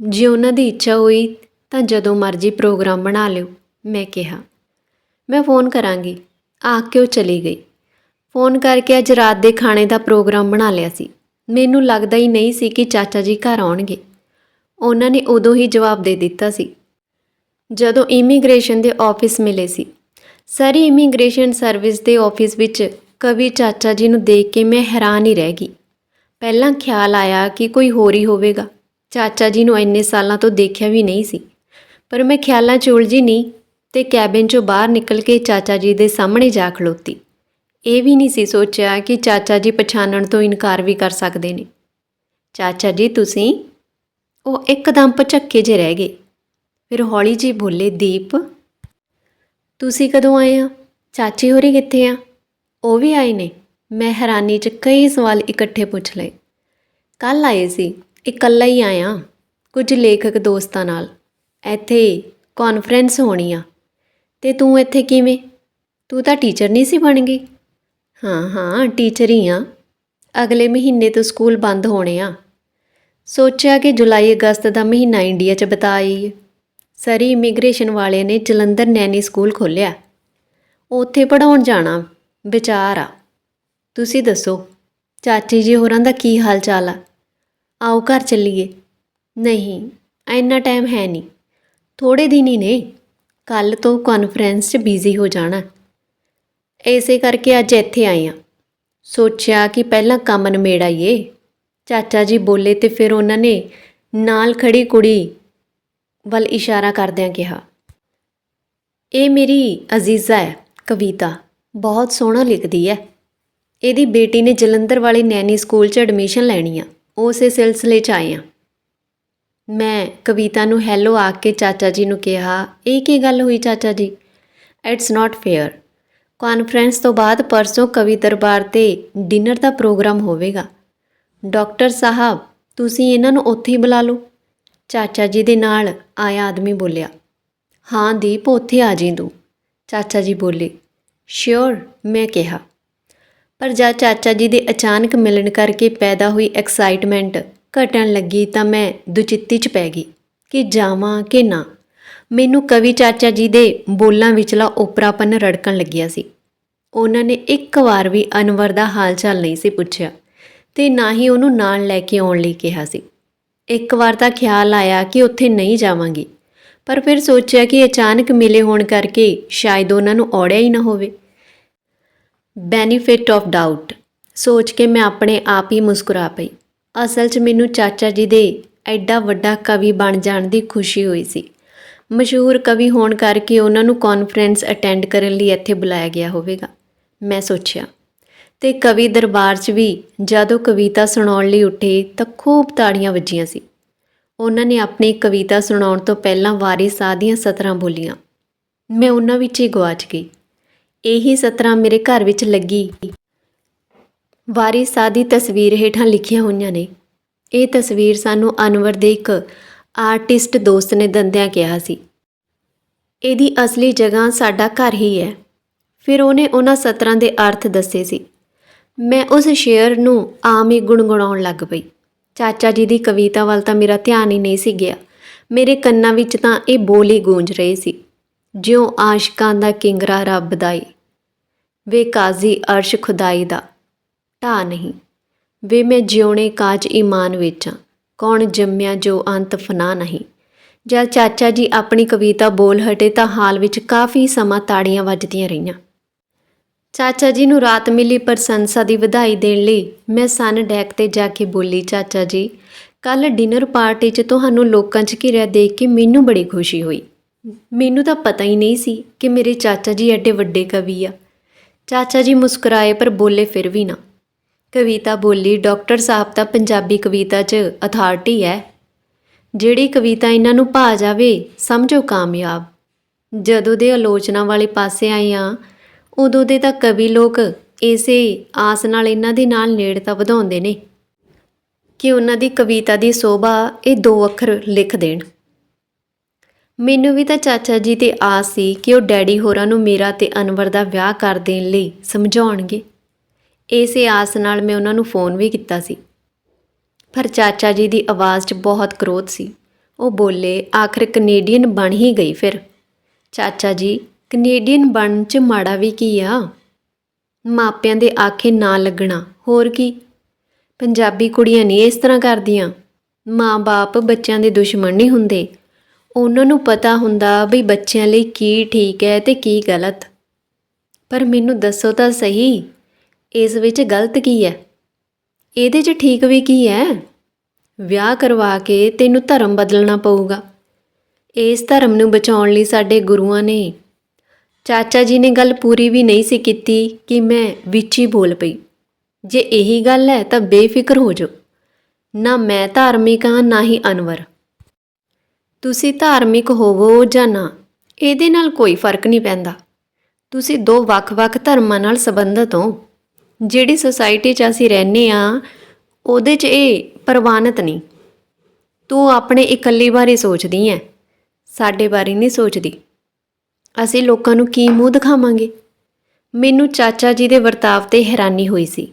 ਜੇ ਉਹਨਾਂ ਦੀ ਇੱਛਾ ਹੋਈ ਤਾਂ ਜਦੋਂ ਮਰਜ਼ੀ ਪ੍ਰੋਗਰਾਮ ਬਣਾ ਲਿਓ, ਮੈਂ ਕਿਹਾ। ਮੈਂ ਫੋਨ ਕਰਾਂਗੀ। ਆ ਕੇ ਉਹ ਚਲੀ ਗਈ। ਫੋਨ ਕਰਕੇ ਅੱਜ ਰਾਤ ਦੇ ਖਾਣੇ ਦਾ ਪ੍ਰੋਗਰਾਮ ਬਣਾ ਲਿਆ ਸੀ। ਮੈਨੂੰ ਲੱਗਦਾ ਹੀ ਨਹੀਂ ਸੀ ਕਿ ਚਾਚਾ ਜੀ ਘਰ ਆਉਣਗੇ। ਉਹਨਾਂ ਨੇ ਉਦੋਂ ਹੀ ਜਵਾਬ ਦੇ ਦਿੱਤਾ ਸੀ। ਜਦੋਂ ਇਮੀਗ੍ਰੇਸ਼ਨ ਦੇ ਆਫਿਸ ਮਿਲੇ ਸੀ। ਸਰੀ ਇਮੀਗ੍ਰੇਸ਼ਨ ਸਰਵਿਸ ਦੇ ਆਫਿਸ ਵਿੱਚ ਕਵੀ ਚਾਚਾ ਜੀ ਨੂੰ ਦੇਖ ਕੇ ਮੈਂ ਹੈਰਾਨ ਹੀ ਰਹਿ ਗਈ। ਪਹਿਲਾਂ ਖਿਆਲ ਆਇਆ ਕਿ ਕੋਈ ਹੋਰ ਹੀ ਹੋਵੇਗਾ। ਚਾਚਾ ਜੀ ਨੂੰ ਇੰਨੇ ਸਾਲਾਂ ਤੋਂ ਦੇਖਿਆ ਵੀ ਨਹੀਂ ਸੀ। ਪਰ ਮੈਂ ਖਿਆਲਾਂ 'ਚ ਉਲਝੀ ਨਹੀਂ ਤੇ ਕੈਬਿਨ 'ਚੋਂ ਬਾਹਰ ਨਿਕਲ ਕੇ ਚਾਚਾ ਜੀ ਦੇ ਸਾਹਮਣੇ ਜਾ ਖਲੋਤੀ। ਇਹ ਵੀ ਨਹੀਂ ਸੀ ਸੋਚਿਆ ਕਿ ਚਾਚਾ ਜੀ ਪਛਾਣਨ ਤੋਂ ਇਨਕਾਰ ਵੀ ਕਰ ਸਕਦੇ ਨੇ। ਚਾਚਾ ਜੀ, ਤੁਸੀਂ? ਉਹ ਇੱਕਦਮ ਪਚੱਕੇ ਜੇ ਰਹਿ ਗਏ। ਫਿਰ ਹੌਲੀ ਜੀ ਬੋਲੇ, ਦੀਪ, ਤੁਸੀਂ ਕਦੋਂ ਆਏ ਆ? ਚਾਚੀ ਹੋਰੀ ਕਿੱਥੇ ਆ? ਉਹ ਵੀ ਆਏ ਨੇ। ਮੈਂ ਹੈਰਾਨੀ 'ਚ ਕਈ ਸਵਾਲ ਇਕੱਠੇ ਪੁੱਛ ਲਏ। ਕੱਲ ਆਏ ਸੀ, ਇਕੱਲਾ ਹੀ ਆਇਆ। ਕੁਝ ਲੇਖਕ ਦੋਸਤਾਂ ਨਾਲ। ਇੱਥੇ ਕਾਨਫਰੰਸ ਹੋਣੀ ਆ। ਅਤੇ ਤੂੰ ਇੱਥੇ ਕਿਵੇਂ? ਤੂੰ ਤਾਂ ਟੀਚਰ ਨਹੀਂ ਸੀ ਬਣ ਗਈ? ਹਾਂ ਹਾਂ ਟੀਚਰ ਹੀ ਆ। ਅਗਲੇ ਮਹੀਨੇ ਤੋਂ ਸਕੂਲ ਬੰਦ ਹੋਣੇ ਆ। ਸੋਚਿਆ ਕਿ ਜੁਲਾਈ, ਅਗਸਤ ਦਾ ਮਹੀਨਾ ਇੰਡੀਆ 'ਚ ਬਿਤਾ ਆਈ ਸਰੀ ਇਮੀਗ੍ਰੇਸ਼ਨ ਵਾਲਿਆਂ ਨੇ ਜਲੰਧਰ ਨੈਨੀ ਸਕੂਲ ਖੋਲ੍ਹਿਆ। ਉੱਥੇ ਪੜਾਉਣ ਜਾਣਾ ਵਿਚਾਰ ਆ। ਤੁਸੀਂ ਦੱਸੋ, ਚਾਚੀ ਜੀ ਹੋਰਾਂ ਦਾ ਕੀ ਹਾਲ ਚਾਲ ਆ? ਆਓ ਘਰ ਚੱਲੀਏ। ਨਹੀਂ, ਇੰਨਾ ਟਾਈਮ ਹੈ ਨਹੀਂ। ਥੋੜੇ ਦਿਨ ਹੀ ਨੇ। ਕੱਲ ਤੋਂ ਕਾਨਫਰੰਸ 'ਚ ਬਿਜ਼ੀ ਹੋ ਜਾਣਾ। ਐਸੇ ਕਰਕੇ ਅੱਜ ਇੱਥੇ ਆਏ ਆ ਸੋਚਿਆ ਕਿ ਪਹਿਲਾਂ ਕੰਮ ਨਿਮੇੜ ਆਈਏ ਚਾਚਾ ਜੀ ਬੋਲੇ ਤੇ ਫਿਰ ਉਹਨਾਂ ਨੇ ਨਾਲ ਖੜੀ ਕੁੜੀ ਵੱਲ ਇਸ਼ਾਰਾ ਕਰਦਿਆਂ ਕਿਹਾ, ਇਹ ਮੇਰੀ ਅਜ਼ੀਜ਼ਾ ਹੈ, ਕਵਿਤਾ। ਬਹੁਤ ਸੋਹਣਾ ਲਿਖਦੀ ਹੈ। ਇਹਦੀ ਬੇਟੀ ਨੇ ਜਲੰਧਰ ਵਾਲੇ ਨੈਣੀ ਸਕੂਲ 'ਚ ਐਡਮਿਸ਼ਨ ਲੈਣੀ ਆ। ਉਸੇ ਸਿਲਸਿਲੇ 'ਚ ਆਏ ਆ ਮੈਂ ਕਵਿਤਾ ਨੂੰ ਹੈਲੋ ਆਖ ਕੇ ਚਾਚਾ ਜੀ ਨੂੰ ਕਿਹਾ, ਇਹ ਕੀ ਗੱਲ ਹੋਈ ਚਾਚਾ ਜੀ? ਇਟਸ ਨਾਟ ਫੇਅਰ ਕਾਨਫਰੰਸ ਤੋਂ ਬਾਅਦ ਪਰਸੋਂ ਕਵੀ ਦਰਬਾਰ ਤੇ ਡਿਨਰ ਦਾ ਪ੍ਰੋਗਰਾਮ ਹੋਵੇਗਾ। ਡਾਕਟਰ ਸਾਹਿਬ, ਤੁਸੀਂ ਇਹਨਾਂ ਨੂੰ ਉੱਥੇ ਹੀ ਬੁਲਾ ਲਓ। ਚਾਚਾ ਜੀ ਦੇ ਨਾਲ ਆਇਆ ਆਦਮੀ ਬੋਲਿਆ, ਹਾਂ ਦੀਪ, ਉੱਥੇ ਆ ਜੀ ਤੂੰ। ਚਾਚਾ ਜੀ ਬੋਲੇ ਸ਼ਿਓਰ ਮੈਂ ਕਿਹਾ। ਪਰ ਜਦ ਚਾਚਾ ਜੀ ਦੇ ਅਚਾਨਕ ਮਿਲਣ ਕਰਕੇ ਪੈਦਾ ਹੋਈ ਐਕਸਾਈਟਮੈਂਟ ਘਟਣ ਲੱਗੀ ਤਾਂ ਮੈਂ ਦੁਚਿੱਤੀ 'ਚ ਪੈ ਗਈ ਕਿ ਜਾਵਾਂ ਕਿ ਨਾ। ਮੈਨੂੰ ਕਵੀ ਚਾਚਾ ਜੀ ਦੇ ਬੋਲਾਂ ਵਿਚਲਾ ਉਪਰਾਪਨ ਰੜਕਣ ਲੱਗਿਆ ਸੀ। ਉਹਨਾਂ ਨੇ ਇੱਕ ਵਾਰ ਵੀ ਅਨਵਰ ਦਾ ਹਾਲ ਚਾਲ ਨਹੀਂ ਸੀ ਪੁੱਛਿਆ ਤੇ ਨਾ ਹੀ ਉਹਨੂੰ ਨਾਲ ਲੈ ਕੇ ਆਉਣ ਲਈ ਕਿਹਾ ਸੀ। ਇੱਕ ਵਾਰ ਤਾਂ ਖਿਆਲ ਆਇਆ ਕਿ ਉੱਥੇ ਨਹੀਂ ਜਾਵਾਂਗੀ, ਪਰ ਫਿਰ ਸੋਚਿਆ ਕਿ ਅਚਾਨਕ ਮਿਲੇ ਹੋਣ ਕਰਕੇ ਸ਼ਾਇਦ ਉਹਨਾਂ ਨੂੰ ਔੜਿਆ ਹੀ ਨਾ ਹੋਵੇ। ਬੈਨੀਫਿਟ ਆਫ ਡਾਊਟ ਸੋਚ ਕੇ ਮੈਂ ਆਪਣੇ ਆਪ ਹੀ ਮੁਸਕਰਾ ਪਈ। ਅਸਲ 'ਚ ਮੈਨੂੰ ਚਾਚਾ ਜੀ ਦੇ ਐਡਾ ਵੱਡਾ ਕਵੀ ਬਣ ਜਾਣ ਦੀ ਖੁਸ਼ੀ ਹੋਈ ਸੀ। ਮਸ਼ਹੂਰ ਕਵੀ ਹੋਣ ਕਰਕੇ ਉਹਨਾਂ ਨੂੰ ਕਾਨਫਰੰਸ ਅਟੈਂਡ ਕਰਨ ਲਈ ਇੱਥੇ ਬੁਲਾਇਆ ਗਿਆ ਹੋਵੇਗਾ, ਮੈਂ ਸੋਚਿਆ। ਤੇ ਕਵੀ ਦਰਬਾਰ 'ਚ ਵੀ ਜਦੋਂ ਕਵਿਤਾ ਸੁਣਾਉਣ ਲਈ ਉੱਠੇ ਤਾਂ ਖੂਬ ਤਾੜੀਆਂ ਵੱਜੀਆਂ ਸੀ। ਉਹਨਾਂ ਨੇ ਆਪਣੀ ਕਵਿਤਾ ਸੁਣਾਉਣ ਤੋਂ ਪਹਿਲਾਂ ਵਾਰੀ ਆਹ ਦੀਆਂ ਸਤਰਾਂ ਬੋਲੀਆਂ। ਮੈਂ ਉਹਨਾਂ ਵਿੱਚ ਹੀ ਗਵਾਚ ਗਈ। ਇਹੀ ਸਤਰਾਂ ਮੇਰੇ ਘਰ ਵਿੱਚ ਲੱਗੀ। ਵਾਰਿਸ ਆਹ ਦੀ ਤਸਵੀਰ ਹੇਠਾਂ ਲਿਖੀਆਂ ਹੋਈਆਂ ਨੇ। ਇਹ ਤਸਵੀਰ ਸਾਨੂੰ ਅਨਵਰ ਦੇ ਇੱਕ ਆਰਟਿਸਟ ਦੋਸਤ ਨੇ ਦੰਦਿਆਂ ਕਿਹਾ ਸੀ। ਇਹਦੀ ਅਸਲੀ ਜਗ੍ਹਾ ਸਾਡਾ ਘਰ ਹੀ ਹੈ। ਫਿਰ ਉਹਨੇ ਉਹਨਾਂ ਸਤਰਾਂ ਦੇ ਅਰਥ ਦੱਸੇ ਸੀ। ਮੈਂ ਉਸ ਸ਼ੇਅਰ ਨੂੰ ਆਮ ਹੀ ਗੁੰਗੁਣਾਉਣ ਲੱਗ ਪਈ। ਚਾਚਾ ਜੀ ਦੀ ਕਵਿਤਾ ਵੱਲ ਤਾਂ ਮੇਰਾ ਧਿਆਨ ਹੀ ਨਹੀਂ ਸੀ ਗਿਆ। ਮੇਰੇ ਕੰਨਾਂ ਵਿੱਚ ਤਾਂ ਇਹ ਬੋਲ ਹੀ ਗੂੰਜ ਰਹੇ ਸੀ। ਜਿਉਂ ਆਸ਼ਿਕਾਂ ਦਾ ਕਿੰਗਰਾ ਰੱਬ ਦਾ ਈ ਵੇ ਕਾਜ਼ੀ ਅਰਸ਼ ਖੁਦਾਈ ਦਾ। ਢਾ ਨਹੀਂ। ਵੇ ਮੈਂ ਜਿਉਣੇ ਕਾਜ ਈਮਾਨ ਵੇਚਾਂ ਕੌਣ ਜੰਮਿਆ ਜੋ ਅੰਤ ਫਨਾ ਨਹੀਂ। ਜਦ ਚਾਚਾ ਜੀ ਆਪਣੀ ਕਵਿਤਾ ਬੋਲ ਹਟੇ ਤਾਂ ਹਾਲ ਵਿੱਚ ਕਾਫੀ ਸਮਾਂ ਤਾੜੀਆਂ ਵੱਜਦੀਆਂ ਰਹੀਆਂ। ਚਾਚਾ ਜੀ ਨੂੰ ਰਾਤ ਮਿਲੀ ਪ੍ਰਸ਼ੰਸਾ ਦੀ ਵਧਾਈ ਦੇਣ ਲਈ ਮੈਂ ਸਨ ਡੈਕ ਤੇ ਜਾ ਕੇ ਬੋਲੀ, ਚਾਚਾ ਜੀ ਕੱਲ ਡਿਨਰ ਪਾਰਟੀ 'ਚ ਤੁਹਾਨੂੰ ਲੋਕਾਂ 'ਚ ਘਿਰਿਆ ਦੇਖ ਕੇ ਮੈਨੂੰ ਬੜੀ ਖੁਸ਼ੀ ਹੋਈ। ਮੈਨੂੰ ਤਾਂ ਪਤਾ ਹੀ ਨਹੀਂ ਸੀ ਕਿ ਮੇਰੇ ਚਾਚਾ ਜੀ ਐਡੇ ਵੱਡੇ ਕਵੀ ਆ। ਚਾਚਾ ਜੀ ਮੁਸਕਰਾਏ ਪਰ ਬੋਲੇ ਫਿਰ ਵੀ ਨਾ। ਕਵਿਤਾ ਬੋਲੀ ਡਾਕਟਰ ਸਾਹਿਬ ਤਾਂ ਪੰਜਾਬੀ ਕਵਿਤਾ 'ਚ ਅਥਾਰਟੀ ਹੈ। ਜਿਹੜੀ ਕਵਿਤਾ ਇਹਨਾਂ ਨੂੰ ਭਾ ਜਾਵੇ, ਸਮਝੋ ਕਾਮਯਾਬ। ਜਦੋਂ ਦੇ ਆਲੋਚਨਾ ਵਾਲੇ ਪਾਸੇ ਆਏ ਆ ਉਦੋਂ ਦੇ ਤਾਂ ਕਵੀ ਲੋਕ ਇਸੇ ਆਸ ਨਾਲ ਇਹਨਾਂ ਦੇ ਨਾਲ ਨੇੜਤਾ ਵਧਾਉਂਦੇ ਨੇ ਕਿ ਉਹਨਾਂ ਦੀ ਕਵਿਤਾ ਦੀ ਸੋਭਾ ਇਹ ਦੋ ਅੱਖਰ ਲਿਖ ਦੇਣ। ਮੈਨੂੰ ਵੀ ਤਾਂ ਚਾਚਾ ਜੀ ਤੇ ਆਸ ਸੀ ਕਿ ਉਹ ਡੈਡੀ ਹੋਰਾਂ ਨੂੰ ਮੇਰਾ ਤੇ ਅਨਵਰ ਦਾ ਵਿਆਹ ਕਰ ਦੇਣ ਲਈ ਸਮਝਾਉਣਗੇ। ਇਸੇ ਆਸ ਨਾਲ ਮੈਂ ਉਹਨਾਂ ਨੂੰ ਫੋਨ ਵੀ ਕੀਤਾ ਸੀ। ਪਰ ਚਾਚਾ ਜੀ ਦੀ ਆਵਾਜ਼ 'ਚ ਬਹੁਤ ਕ੍ਰੋਧ ਸੀ। ਉਹ ਬੋਲੇ, ਆਖਰ ਕੈਨੇਡੀਅਨ ਬਣ ਹੀ ਗਈ ਫਿਰ। ਚਾਚਾ ਜੀ, ਕੈਨੇਡੀਅਨ ਬਣਨ 'ਚ ਮਾੜਾ ਵੀ ਕੀ ਆ? ਮਾਪਿਆਂ ਦੇ ਆਖੇ ਨਾ ਲੱਗਣਾ, ਹੋਰ ਕੀ? ਪੰਜਾਬੀ ਕੁੜੀਆਂ ਨਹੀਂ ਇਸ ਤਰ੍ਹਾਂ ਕਰਦੀਆਂ। ਮਾਂ-ਬਾਪ ਬੱਚਿਆਂ ਦੇ ਦੁਸ਼ਮਣ ਨਹੀਂ ਹੁੰਦੇ। ਉਹਨਾਂ ਨੂੰ ਪਤਾ ਹੁੰਦਾ ਵੀ ਬੱਚਿਆਂ ਲਈ ਕੀ ਠੀਕ ਹੈ ਤੇ ਕੀ ਗਲਤ। ਪਰ ਮੈਨੂੰ ਦੱਸੋ ਤਾਂ ਸਹੀ ਇਸ ਵਿੱਚ ਗਲਤ ਕੀ ਹੈ? ਇਹਦੇ 'ਚ ਠੀਕ ਵੀ ਕੀ ਹੈ? ਵਿਆਹ ਕਰਵਾ ਕੇ ਤੈਨੂੰ ਧਰਮ ਬਦਲਣਾ ਪਊਗਾ। ਇਸ ਧਰਮ ਨੂੰ ਬਚਾਉਣ ਲਈ ਸਾਡੇ ਗੁਰੂਆਂ ਨੇ, ਚਾਚਾ ਜੀ ਨੇ ਗੱਲ ਪੂਰੀ ਵੀ ਨਹੀਂ ਸੀ ਕੀਤੀ ਕਿ ਮੈਂ ਵਿੱਚ ਹੀ ਬੋਲ ਪਈ। ਜੇ ਇਹੀ ਗੱਲ ਹੈ ਤਾਂ ਬੇਫਿਕਰ ਹੋ ਜਾਓ। ਨਾ ਮੈਂ ਧਾਰਮਿਕ ਹਾਂ, ਨਾ ਹੀ ਅਨਵਰ। ਤੁਸੀਂ ਧਾਰਮਿਕ ਹੋਵੋ ਜਾਂ ਨਾ, ਇਹਦੇ ਨਾਲ ਕੋਈ ਫ਼ਰਕ ਨਹੀਂ ਪੈਂਦਾ। ਤੁਸੀਂ ਦੋ ਵੱਖ-ਵੱਖ ਧਰਮਾਂ ਨਾਲ ਸੰਬੰਧਿਤ ਹੋ। ਜਿਹੜੀ ਸੁਸਾਇਟੀ 'ਚ ਅਸੀਂ ਰਹਿੰਦੇ ਆ ਉਹਦੇ 'ਚ ਇਹ ਪ੍ਰਵਾਨਿਤ ਨਹੀਂ। ਤੂੰ ਆਪਣੇ ਇਕੱਲੇ ਬਾਰੇ ਸੋਚਦੀ ਐ ਸਾਡੇ ਬਾਰੇ ਨਹੀਂ ਸੋਚਦੀ। ਅਸੀਂ ਲੋਕਾਂ ਨੂੰ ਕੀ ਮੂੰਹ ਦਿਖਾਵਾਂਗੇ? ਮੈਨੂੰ ਚਾਚਾ ਜੀ ਦੇ ਵਰਤਾਵ ਤੇ ਹੈਰਾਨੀ ਹੋਈ ਸੀ।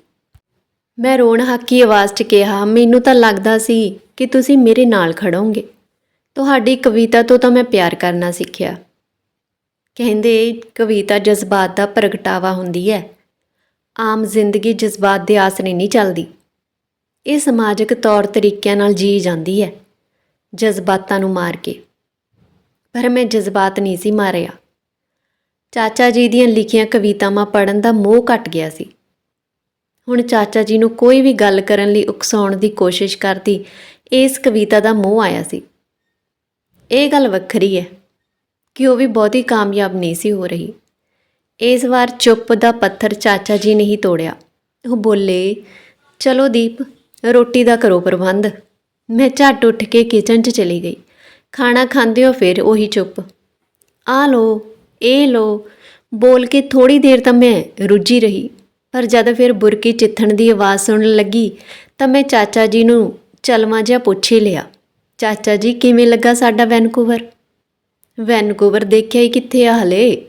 ਮੈਂ ਰੋਣ ਹੱਕੀ ਆਵਾਜ਼ 'ਚ ਕਿਹਾ, ਮੈਨੂੰ ਤਾਂ ਲੱਗਦਾ ਸੀ ਕਿ ਤੁਸੀਂ ਮੇਰੇ ਨਾਲ ਖੜੋਗੇ। ਤੁਹਾਡੀ ਕਵਿਤਾ ਤੋਂ ਤਾਂ ਮੈਂ ਪਿਆਰ ਕਰਨਾ ਸਿੱਖਿਆ। ਕਹਿੰਦੇ ਕਵਿਤਾ ਜਜ਼ਬਾਤ ਦਾ ਪ੍ਰਗਟਾਵਾ ਹੁੰਦੀ ਹੈ। ਆਮ ਜ਼ਿੰਦਗੀ ਜਜ਼ਬਾਤ ਦੇ ਆਸਰੇ ਨਹੀਂ ਚੱਲਦੀ। ਇਹ ਸਮਾਜਿਕ ਤੌਰ ਤਰੀਕਿਆਂ ਨਾਲ ਜੀ ਜਾਂਦੀ ਹੈ, ਜਜ਼ਬਾਤਾਂ ਨੂੰ ਮਾਰ ਕੇ। ਪਰ ਮੈਂ ਜਜ਼ਬਾਤ ਨਹੀਂ ਸੀ ਮਾਰਿਆ। ਚਾਚਾ ਜੀ ਦੀਆਂ ਲਿਖੀਆਂ ਕਵਿਤਾਵਾਂ ਪੜਨ ਦਾ ਮੋਹ ਘਟ ਗਿਆ ਸੀ। ਹੁਣ ਚਾਚਾ ਜੀ ਨੂੰ ਕੋਈ ਵੀ ਗੱਲ ਕਰਨ ਲਈ ਉਕਸਾਉਣ ਦੀ ਕੋਸ਼ਿਸ਼ ਕਰਦੀ, ਇਸ ਕਵਿਤਾ ਦਾ ਮੋਹ ਆਇਆ ਸੀ। ਇਹ ਗੱਲ ਵੱਖਰੀ ਹੈ ਕਿ ਉਹ ਵੀ ਬਹੁਤੀ ਕਾਮਯਾਬ ਨਹੀਂ ਸੀ ਹੋ ਰਹੀ। ਇਸ ਵਾਰ ਚੁੱਪ ਦਾ ਪੱਥਰ ਚਾਚਾ ਜੀ ਨੇ ਤੋੜਿਆ। ਉਹ ਬੋਲੇ, ਚਲੋ ਦੀਪ, ਰੋਟੀ ਦਾ ਕਰੋ ਪ੍ਰਬੰਧ। ਮੈਂ ਝੱਟ ਉੱਠ ਕੇ ਕਿਚਨ 'ਚ ਚਲੀ ਗਈ। ਖਾਣਾ ਖਾਂਦੇ ਹੋ ਫਿਰ ਉਹੀ ਚੁੱਪ। ਆ ਲੋ ਇਹ ਲੋ। ਬੋਲ ਕੇ ਥੋੜੀ ਦੇਰ ਤਾਂ ਮੈਂ ਰੁੱਝੀ ਰਹੀ, ਪਰ ਜਦ ਫਿਰ ਬੁਰਕੀ ਚਿੱਥਣ ਦੀ ਆਵਾਜ਼ ਸੁਣਨ ਲੱਗੀ, ਤਾਂ ਮੈਂ ਚਾਚਾ ਜੀ ਨੂੰ ਚਲਵਾ ਜਿਹਾ ਪੁੱਛ ਹੀ ਲਿਆ, ਚਾਚਾ ਜੀ, ਕਿਵੇਂ ਲੱਗਾ ਸਾਡਾ ਵੈਨਕੂਵਰ? ਵੈਨਕੂਵਰ ਦੇਖਿਆ ਹੀ ਕਿੱਥੇ ਆ ਹਲੇ?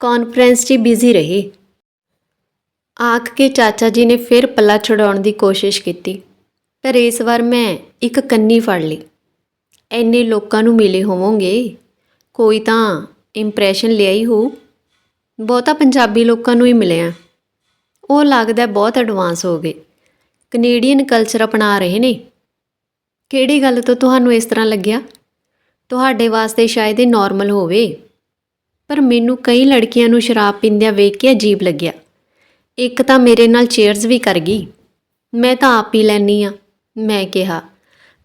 ਕਾਨਫਰੰਸ 'ਚ ਬਿਜ਼ੀ ਰਹੇ। ਆਖ ਕੇ ਚਾਚਾ ਜੀ ਨੇ ਫਿਰ ਪੱਲਾ ਛਡਾਉਣ ਦੀ ਕੋਸ਼ਿਸ਼ ਕੀਤੀ, ਪਰ ਇਸ ਵਾਰ ਮੈਂ ਇੱਕ ਕੰਨੀ ਫੜ ਲਈ। ਐਨੇ ਲੋਕਾਂ ਨੂੰ ਮਿਲੇ ਹੋਵੋਗੇ? ਕੋਈ ਤਾਂ ਇੰਪ੍ਰੈਸ਼ਨ ਲਿਆ ਹੀ ਹੋ ਬਹੁਤਾ ਪੰਜਾਬੀ ਲੋਕਾਂ ਨੂੰ ਹੀ ਮਿਲਿਆ। ਉਹ ਲੱਗਦਾ ਬਹੁਤ ਐਡਵਾਂਸ ਹੋ ਗਏ। ਕੈਨੇਡੀਅਨ ਕਲਚਰ ਅਪਣਾ ਰਹੇ ਨੇ। ਕਿਹੜੀ ਗੱਲ ਤੋਂ ਤੁਹਾਨੂੰ ਇਸ ਤਰ੍ਹਾਂ ਲੱਗਿਆ? ਤੁਹਾਡੇ ਵਾਸਤੇ ਸ਼ਾਇਦ ਇਹ ਨਾਰਮਲ ਹੋਵੇ। ਪਰ ਮੈਨੂੰ ਕਈ ਲੜਕੀਆਂ ਨੂੰ ਸ਼ਰਾਬ ਪੀਂਦਿਆਂ ਵੇਖ ਕੇ ਅਜੀਬ ਲੱਗਿਆ। ਇੱਕ ਤਾਂ ਮੇਰੇ ਨਾਲ ਚੇਅਰਸ ਵੀ ਕਰ ਗਈ। ਮੈਂ ਤਾਂ ਆਪ ਹੀ ਲੈਣੀ ਆ ਮੈਂ ਕਿਹਾ।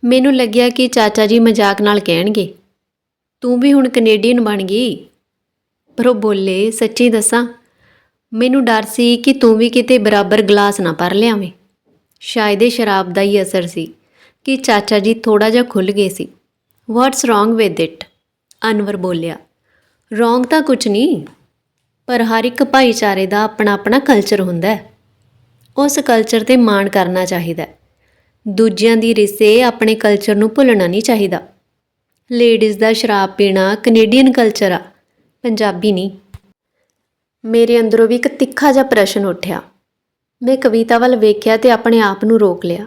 ਮੈਨੂੰ ਲੱਗਿਆ ਕਿ ਚਾਚਾ ਜੀ ਮਜ਼ਾਕ ਨਾਲ ਕਹਿਣਗੇ, ਤੂੰ ਵੀ ਹੁਣ ਕੈਨੇਡੀਅਨ ਬਣ ਗਈ? ਪਰ ਉਹ ਬੋਲੇ, ਸੱਚੀ ਦੱਸਾਂ, ਮੈਨੂੰ ਡਰ ਸੀ ਕਿ ਤੂੰ ਵੀ ਕਿਤੇ ਬਰਾਬਰ ਗਲਾਸ ਨਾ ਭਰ ਲਿਆਵੇਂ। ਸ਼ਾਇਦ ਇਹ ਸ਼ਰਾਬ ਦਾ ਹੀ ਅਸਰ ਸੀ ਕਿ ਚਾਚਾ ਜੀ ਥੋੜਾ ਜਿਹਾ ਖੁੱਲ ਗਏ ਸੀ। What's wrong with it Anwar ਬੋਲਿਆ। ਰੋਂਗ ਤਾਂ ਕੁਝ ਨਹੀਂ, ਪਰ ਹਰ ਇੱਕ ਭਾਈਚਾਰੇ ਦਾ ਆਪਣਾ ਆਪਣਾ ਕਲਚਰ ਹੁੰਦਾ ਹੈ। ਉਸ ਕਲਚਰ ਤੇ ਮਾਣ ਕਰਨਾ ਚਾਹੀਦਾ ਹੈ। ਦੂਜਿਆਂ ਦੀ ਰਿਸੇ ਆਪਣੇ ਕਲਚਰ ਨੂੰ ਭੁੱਲਣਾ ਨਹੀਂ ਚਾਹੀਦਾ। ਲੇਡੀਜ਼ ਦਾ ਸ਼ਰਾਬ ਪੀਣਾ ਕੈਨੇਡੀਅਨ ਕਲਚਰ ਆ, ਪੰਜਾਬੀ ਨਹੀਂ। ਮੇਰੇ ਅੰਦਰੋਂ ਵੀ ਇੱਕ ਤਿੱਖਾ ਜਿਹਾ ਪ੍ਰਸ਼ਨ ਉੱਠਿਆ। ਮੈਂ ਕਵਿਤਾ ਵੱਲ ਵੇਖਿਆ ਤੇ ਆਪਣੇ ਆਪ ਨੂੰ ਰੋਕ ਲਿਆ।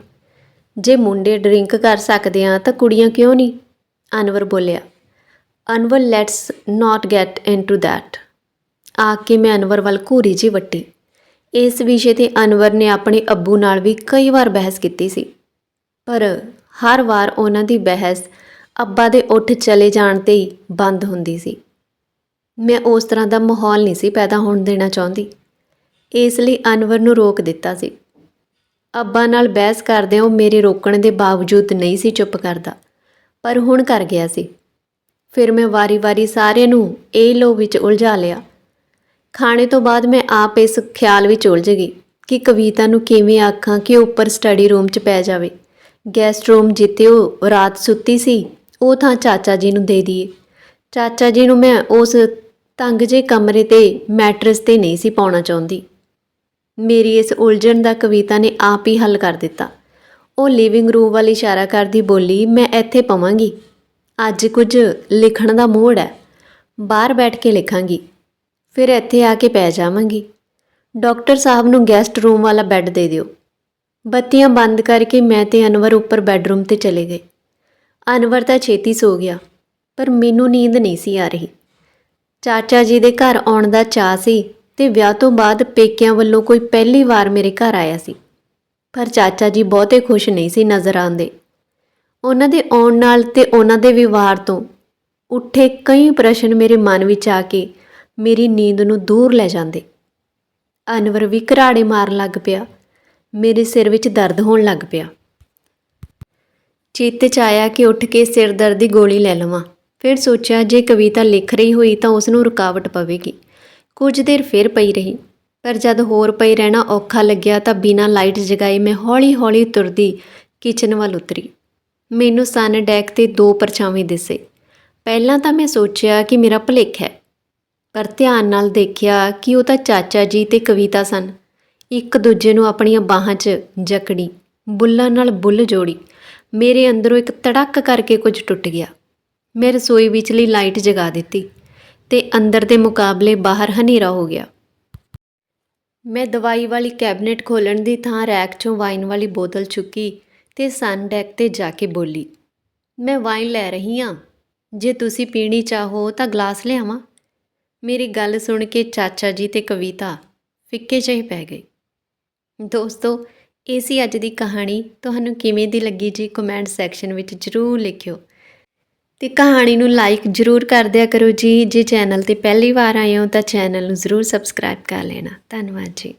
ਜੇ ਮੁੰਡੇ ਡਰਿੰਕ ਕਰ ਸਕਦੇ ਆ ਤਾਂ ਕੁੜੀਆਂ ਕਿਉਂ ਨਹੀਂ? ਅਨਵਰ ਬੋਲਿਆ Anwar let's not get into that ਆ ਕੇ ਮੈਂ ਅਨਵਰ ਵੱਲ ਘੂਰੀ ਜੀ ਵੱਟੀ। ਇਸ ਵਿਸ਼ੇ ਤੇ ਅਨਵਰ ਨੇ ਆਪਣੇ ਅੱਬੂ ਨਾਲ ਵੀ ਕਈ ਵਾਰ ਬਹਿਸ ਕੀਤੀ ਸੀ। ਪਰ ਹਰ ਵਾਰ ਉਹਨਾਂ ਦੀ ਬਹਿਸ ਅੱਬਾ ਦੇ ਉੱਠ ਚਲੇ ਜਾਣ ਤੇ ਹੀ ਬੰਦ ਹੁੰਦੀ ਸੀ। ਮੈਂ ਉਸ ਤਰ੍ਹਾਂ ਦਾ ਮਾਹੌਲ ਨਹੀਂ ਸੀ ਪੈਦਾ ਹੋਣ ਦੇਣਾ ਚਾਹੁੰਦੀ। ਇਸ ਲਈ ਅਨਵਰ ਨੂੰ ਰੋਕ ਦਿੱਤਾ ਸੀ। ਅੱਬਾ ਨਾਲ ਬਹਿਸ ਕਰਦਿਆਂ ਉਹ ਮੇਰੇ ਰੋਕਣ ਦੇ ਬਾਵਜੂਦ ਨਹੀਂ ਸੀ ਚੁੱਪ ਕਰਦਾ। ਪਰ ਹੁਣ ਕਰ ਗਿਆ ਸੀ। ਫਿਰ ਮੈਂ ਵਾਰੀ-ਵਾਰੀ ਸਾਰਿਆਂ ਨੂੰ ਇਹ ਲੋ ਵਿੱਚ ਉਲਝਾ ਲਿਆ। ਖਾਣੇ ਤੋਂ ਬਾਅਦ ਮੈਂ ਆਪ ਇਸ ਖਿਆਲ ਵਿੱਚ ਉਲਝ ਗਈ ਕਿ ਕਵਿਤਾ ਨੂੰ ਕਿਵੇਂ ਆਖਾਂ ਕਿ ਉੱਪਰ ਸਟੱਡੀ ਰੂਮ 'ਚ ਪੈ ਜਾਵੇ। ਗੈਸਟ ਰੂਮ ਜਿੱਥੇ ਉਹ ਰਾਤ ਸੁੱਤੀ ਸੀ, ਉਹ ਥਾਂ ਚਾਚਾ ਜੀ ਨੂੰ ਦੇ ਦਈਏ ਚਾਚਾ ਜੀ ਨੂੰ ਮੈਂ ਉਸ ਤੰਗ ਜੇ ਕਮਰੇ ਤੇ ਮੈਟਰਸ ਤੇ ਨਹੀਂ ਸੀ ਪਾਉਣਾ ਚਾਹੁੰਦੀ। ਮੇਰੀ ਇਸ ਉਲਝਣ ਦਾ ਕਵਿਤਾ ਨੇ ਆਪ ਹੀ ਹੱਲ ਕਰ ਦਿੱਤਾ। ਉਹ ਲਿਵਿੰਗ ਰੂਮ ਵੱਲ ਇਸ਼ਾਰਾ ਕਰਦੀ ਬੋਲੀ, ਮੈਂ ਇੱਥੇ ਪਵਾਂਗੀ। ਅੱਜ ਕੁਝ ਲਿਖਣ ਦਾ ਮੂਡ ਹੈ। ਬਾਹਰ ਬੈਠ ਕੇ ਲਿਖਾਂਗੀ। ਫਿਰ ਇੱਥੇ ਆ ਕੇ ਪੈ ਜਾਵਾਂਗੀ। ਡਾਕਟਰ ਸਾਹਿਬ ਨੂੰ ਗੈਸਟ ਰੂਮ ਵਾਲਾ ਬੈੱਡ ਦੇ ਦਿਓ। ਬੱਤੀਆਂ ਬੰਦ ਕਰਕੇ ਮੈਂ ਤੇ ਅਨਵਰ ਉੱਪਰ ਬੈੱਡਰੂਮ ਤੇ ਚਲੇ ਗਏ। ਅਨਵਰ ਤਾਂ ਛੇਤੀ ਸੋ ਗਿਆ, ਪਰ ਮੈਨੂੰ ਨੀਂਦ ਨਹੀਂ ਸੀ ਆ ਰਹੀ। ਚਾਚਾ ਜੀ ਦੇ ਘਰ ਆਉਣ ਦਾ ਚਾਅ ਸੀ ਤੇ ਵਿਆਹ ਤੋਂ ਬਾਅਦ ਪੇਕਿਆਂ ਵੱਲੋਂ ਕੋਈ ਪਹਿਲੀ ਵਾਰ ਮੇਰੇ ਘਰ ਆਇਆ ਸੀ। ਪਰ ਚਾਚਾ ਜੀ ਬਹੁਤੇ ਖੁਸ਼ ਨਹੀਂ ਸੀ ਨਜ਼ਰ ਆਉਂਦੇ। ਉਹਨਾਂ ਦੇ ਆਉਣ ਨਾਲ ਤੇ ਉਹਨਾਂ ਦੇ ਵਿਵਹਾਰ ਤੋਂ ਉੱਠੇ ਕਈ ਪ੍ਰਸ਼ਨ ਮੇਰੇ ਮਨ ਵਿੱਚ ਆ ਕੇ ਮੇਰੀ ਨੀਂਦ ਨੂੰ ਦੂਰ ਲੈ ਜਾਂਦੇ। ਅਨਵਰ ਵੀ ਘਰਾੜੇ ਮਾਰਨ ਲੱਗ ਪਿਆ। ਮੇਰੇ ਸਿਰ ਵਿੱਚ ਦਰਦ ਹੋਣ ਲੱਗ ਪਿਆ। ਚਿੱਤ 'ਚ ਆਇਆ ਕਿ ਉੱਠ ਕੇ ਸਿਰ ਦਰਦ ਦੀ ਗੋਲੀ ਲੈ ਲਵਾਂ। ਫਿਰ ਸੋਚਿਆ ਜੇ ਕਵਿਤਾ ਲਿਖ ਰਹੀ ਹੋਈ ਤਾਂ ਉਸ ਨੂੰ ਰੁਕਾਵਟ ਪਵੇਗੀ। ਕੁਝ ਦੇਰ ਫਿਰ ਪਈ ਰਹੀ। ਪਰ ਜਦ ਹੋਰ ਪਈ ਰਹਿਣਾ ਔਖਾ ਲੱਗਿਆ ਤਾਂ ਬਿਨਾਂ ਲਾਈਟ ਜਗਾਏ ਮੈਂ ਹੌਲੀ-ਹੌਲੀ ਤੁਰਦੀ ਕਿਚਨ ਵੱਲ ਉਤਰੀ। ਮੈਨੂੰ ਸਨ ਡੈਕ ਤੇ ਦੋ ਪਰਛਾਵੇਂ ਦਿਸੇ। ਪਹਿਲਾਂ ਤਾਂ ਮੈਂ ਸੋਚਿਆ ਕਿ ਮੇਰਾ ਭੁਲੇਖ ਹੈ, ਪਰ ਧਿਆਨ ਨਾਲ ਦੇਖਿਆ ਕਿ ਉਹ ਤਾਂ ਚਾਚਾ ਜੀ ਤੇ ਕਵਿਤਾ ਸਨ। ਇੱਕ ਦੂਜੇ ਨੂੰ ਆਪਣੀਆਂ ਬਾਹਾਂ 'ਚ ਜਕੜੀ, ਬੁੱਲਾਂ ਨਾਲ ਬੁੱਲ ਜੋੜੀ, ਮੇਰੇ ਅੰਦਰੋਂ ਇੱਕ ਤੜਕ ਕਰਕੇ ਕੁਝ ਟੁੱਟ ਗਿਆ। ਮੈਂ ਰਸੋਈ ਵਿਚਲੀ ਲਾਈਟ ਜਗਾ ਦਿੱਤੀ ਤੇ ਅੰਦਰ ਦੇ ਮੁਕਾਬਲੇ ਬਾਹਰ ਹਨੇਰਾ ਹੋ ਗਿਆ। ਮੈਂ ਦਵਾਈ ਵਾਲੀ ਕੈਬਨਿਟ ਖੋਲਣ ਦੀ ਥਾਂ ਰੈਕ 'ਚੋਂ ਵਾਈਨ ਵਾਲੀ ਬੋਤਲ ਚੁੱਕੀ ਤੇ ਸਨ ਡੈਕ ਤੇ ਜਾ ਕੇ ਬੋਲੀ, ਮੈਂ ਵਾਈਨ ਲੈ ਰਹੀ ਹਾਂ ਜੇ ਤੁਸੀਂ ਪੀਣੀ ਚਾਹੋ ਤਾਂ ਗਲਾਸ ਲਿਆਵਾਂ। ਮੇਰੀ ਗੱਲ ਸੁਣ ਕੇ ਚਾਚਾ ਜੀ ਤੇ ਕਵਿਤਾ ਫਿੱਕੇ ਜਿਹੇ ਪੈ ਗਏ। ਦੋਸਤੋ, ਇਹ ਸੀ ਅੱਜ ਦੀ ਕਹਾਣੀ। ਤੁਹਾਨੂੰ ਕਿਵੇਂ ਦੀ ਲੱਗੀ ਜੀ ਕਮੈਂਟ ਸੈਕਸ਼ਨ ਵਿੱਚ ਜਰੂਰ ਲਿਖਿਓ। ਤੇ ਕਹਾਣੀ ਨੂੰ ਲਾਈਕ ਜਰੂਰ ਕਰ ਦਿਆ ਕਰੋ ਜੀ। ਜੇ ਚੈਨਲ ਤੇ ਪਹਿਲੀ ਵਾਰ ਆਏ ਹੋ ਤਾਂ ਚੈਨਲ ਨੂੰ ਜਰੂਰ ਸਬਸਕ੍ਰਾਈਬ ਕਰ ਲੈਣਾ। ਧੰਨਵਾਦ ਜੀ।